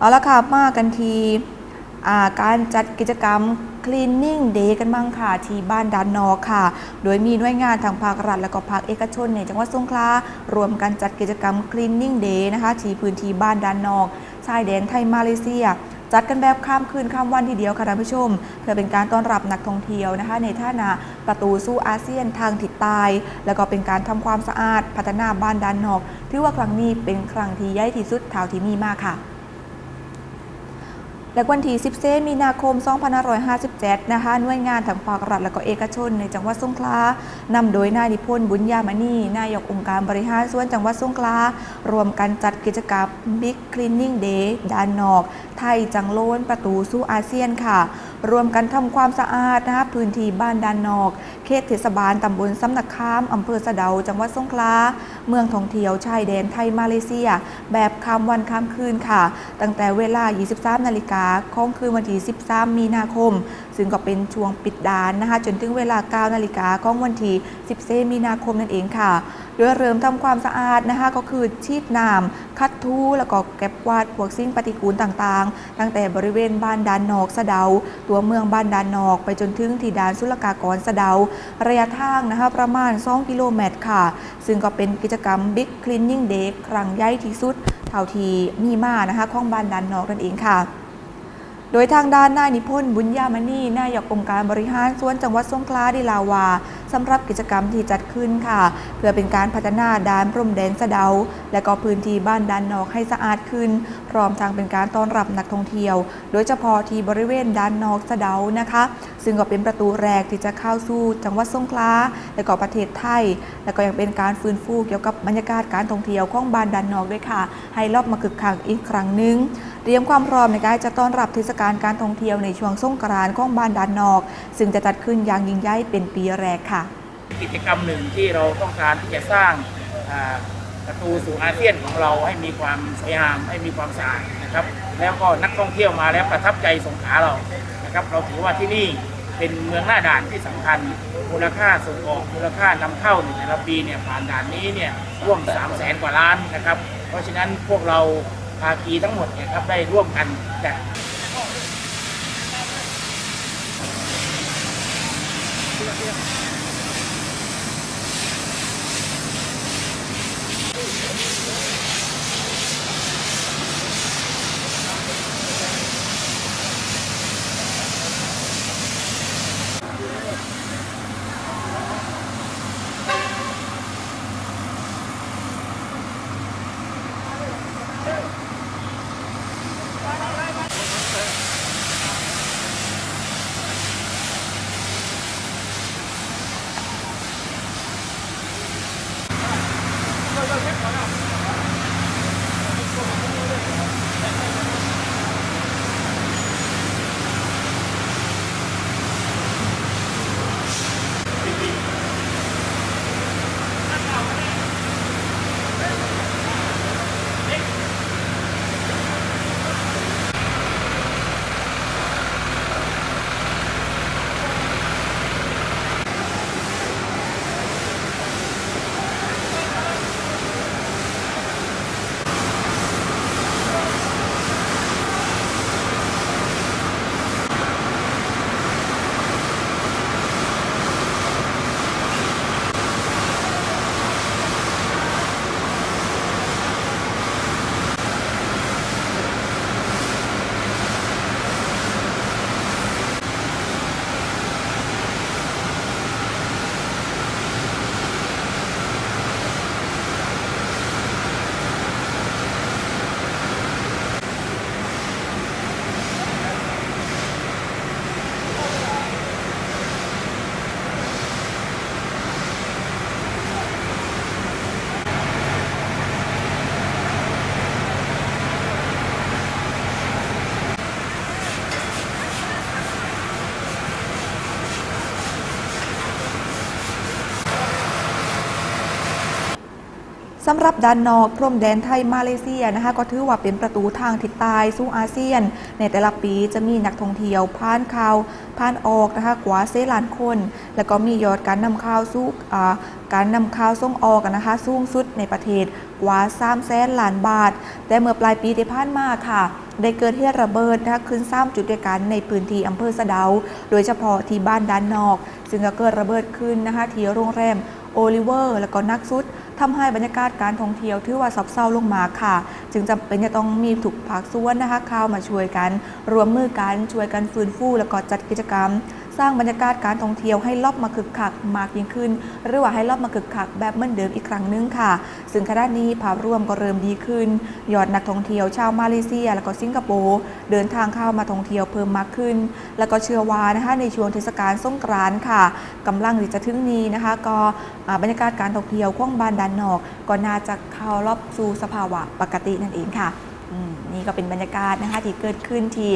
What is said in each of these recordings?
เอาละค่ะมากันทีการจัดกิจกรรม Cleaning Day กันบ้างค่ะ ที่บ้านดานนอกค่ะ โดยมีหน่วยงานทางภาครัฐและก็ภาคเอกชนในจังหวัดสงขลารวมกันจัดกิจกรรม Cleaning Day นะคะที่พื้นที่บ้านดานนอกชายแดนไทยมาเลเซีย จัดกันแบบข้ามคืนข้ามวันทีเดียวค่ะท่านผู้ชม เพื่อเป็นการต้อนรับนักท่องเที่ยวนะคะ ในท่านาประตูสู่อาเซียนทางทิศใต้แล้วก็เป็นการทำความสะอาดพัฒนาบ้านด้านนอกถือว่าครั้งนี้เป็นครั้งที่ใหญ่ที่สุดเท่าที่มีมากค่ะ และวันที่10เซมีนาคม 2557 นะคะหน่วยงานทางภาครัฐและก็เอกชน ในจังหวัดสงขลานำโดยนายนิพนธ์บุญญามณีนายกองค์การบริหารส่วนจังหวัดสงขลารวมกันจัดกิจกรรม Big Cleaning Day ด้านนอก ไทยจังโลนประตูสู่อาเซียนค่ะ รวมกันทำความสะอาดนะคะพื้นที่บ้านด้านนอก เขตเทศบาลตำบลสำนักข้ามอำเภอสะเดา จังหวัดสงขลา เมืองท่องเที่ยวชายแดนไทยมาเลเซีย แบบข้ามวันข้ามคืนค่ะ ตั้งแต่เวลา 23 นาฬิกาของคืนวันที่ 13 มีนาคม ซึ่งก็เป็นช่วงปิดด่านนะคะ จนถึงเวลา 9 นาฬิกาของวันที่ 14 มีนาคมนั่นเองค่ะ โดยเริ่มทำความสะอาดนะคะก็คือชีดน้ำคัดทูแล้วก็เก็บกวาดพวกสิ่งปฏิกูลต่างๆ ตั้งแต่บริเวณบ้านดานนอกสะเดา ตัวเมืองบ้านดานนอก ไปจนถึงที่ด่านศุลกากรสะเดา ระยะทางนะคะประมาณ 2 กิโลเมตรค่ะ ซึ่งก็เป็นกิจกรรม Big Cleaning Day ครั้งใหญ่ที่สุด เท่าที่มีมานะคะของบ้านดานนอกนั่นเองค่ะโดยทางด้านนายนิพนธ์บุญญามณีนายกองค์การบริหารส่วนจังหวัดสงขลาได้ลาวา สำหรับกิจกรรมที่จัดขึ้นค่ะ เพื่อเป็นการพัฒนาด้านพรมแดนสะเดา และก็พื้นที่บ้านด้านนอกให้สะอาดขึ้น พร้อมทางเป็นการต้อนรับนักท่องเที่ยว โดยเฉพาะที่บริเวณด้านนอกสะเดานะคะ ซึ่งก็เป็นประตูแรกที่จะเข้าสู่จังหวัดสงขลาและก็ประเทศไทย และก็ยังเป็นการฟื้นฟูเกี่ยวกับบรรยากาศการท่องเที่ยวของบ้านด้านนอกด้วยค่ะ ให้รอบมาคึกคักอีกครั้งหนึ่ง เตรียมความพร้อมในการจะต้อนรับเทศกาลการท่องเที่ยวในช่วงสงกรานต์ของบ้านด้านนอก ซึ่งจะจัดขึ้นอย่างยิ่งใหญ่เป็นปีแรกค่ะ กิจกรรมหนึ่งที่เราต้องการที่จะสร้างประตูสู่อาเซียนของเราให้มีความสวยงามให้มีความสะอาดนะครับ แล้วก็นักท่องเที่ยวมาแล้วประทับใจสงขลาเรานะครับ เราถือว่าที่นี่เป็นเมืองหน้าด่านที่สำคัญมูลค่าส่งออกมูลค่านำเข้าในแต่ละปีเนี่ยผ่านด่านนี้เนี่ยร่วม3 0 0แสนกว่าล้านนะครับ เพราะฉะนั้นพวกเรา ภาคีทั้งหมดเนี่ยครับได้ร่วมกันจัดค สำหรับด้านนอกพรมแดนไทยมาเลเซียนะคะ ก็ถือว่าเป็นประตูทางทิศใต้สู่อาเซียน ในแต่ละปีจะมีนักท่องเที่ยวผ่านเข้าผ่านออกนะคะกว่าเซล้านคน แล้วก็มียอดการนำเข้าสู่การนำเข้าส่งออกนะคะสูงสุดในประเทศกว่า3แสนล้านบาท แต่เมื่อปลายปีที่ผ่านมาค่ะ ได้เกิดเหตุระเบิดนะคะขึ้น3จุดด้วยกันในพื้นที่อำเภอสะเดา โดยเฉพาะที่บ้านด้านนอก ซึ่งก็เกิดระเบิดขึ้นนะคะที่โรงแรมโอลิเวอร์ แล้วก็นักสุด ทำให้บรรยากาศการท่องเที่ยวถือว่าซบเซาลงมาค่ะ จึงจำเป็นจะต้องมีถูกภาคส่วนนะคะเข้ามาช่วยกันรวมมือกันช่วยกันฟื้นฟู และก็จัดกิจกรรม สร้างบรรยากาศการท่องเที่ยวให้รอบมาคึกคักมากยิ่งขึ้น หรือว่าให้รอบมาคึกคักแบบเหมือนเดิมอีกครั้งหนึงค่ะ ซึ่งขณะนี้ภาพรวมก็เริ่มดีขึ้น ยอดนักท่องเที่ยวชาวมาเลเซีย แล้วก็สิงคโปร์เดินทางเข้ามาท่องเที่ยวเพิ่มมากขึ้น แล้วก็เชื่อว่านะคะในช่วงเทศกาลสงกรานต์ค่ะกำลังจะถึงนี้นะคะ ก็บรรยากาศการท่องเที่ยวของบ้านด้านนอก ก็น่าจะเข้ารอบสู่สภาวะปกตินั่นเองค่ะ นี่ก็เป็นบรรยากาศนะคะที่เกิดขึ้นที่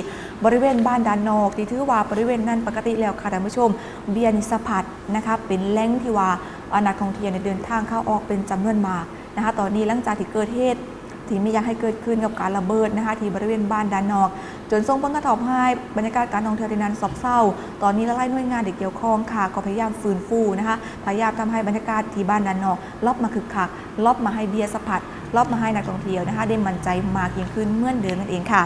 บริเวณบ้านด้านนอก ที่ถือว่าบริเวณนั้นปกติแล้วค่ะท่านผู้ชม เบียร์นิสพัดนะคะเป็นแหล่งที่ว่าอานักท่องเที่ยวเนี่ยเดินทางเข้าออกเป็นจำนวนมากนะคะตอนนี้หลังจากที่เกิดเหตุที่ไม่อยากให้เกิดขึ้นกับการระเบิดนะคะที่บริเวณบ้านด้านนอก จนส่งผลกระทบให้บรรยากาศการท่องเที่ยวในนั้นซบเซาตอนนี้ละไล่หน่วยงานที่เกี่ยวข้องค่ะ ก็พยายามฟื้นฟูนะคะพยายามทำให้บรรยากาศที่บ้านด้านนอกรอบมาคึกคักรอบมาให้เบียร์สะพัด รอบมาให้นักท่องเที่ยวนะคะ ได้มั่นใจมากยิ่งขึ้นเมื่อเดิมนั่นเองค่ะ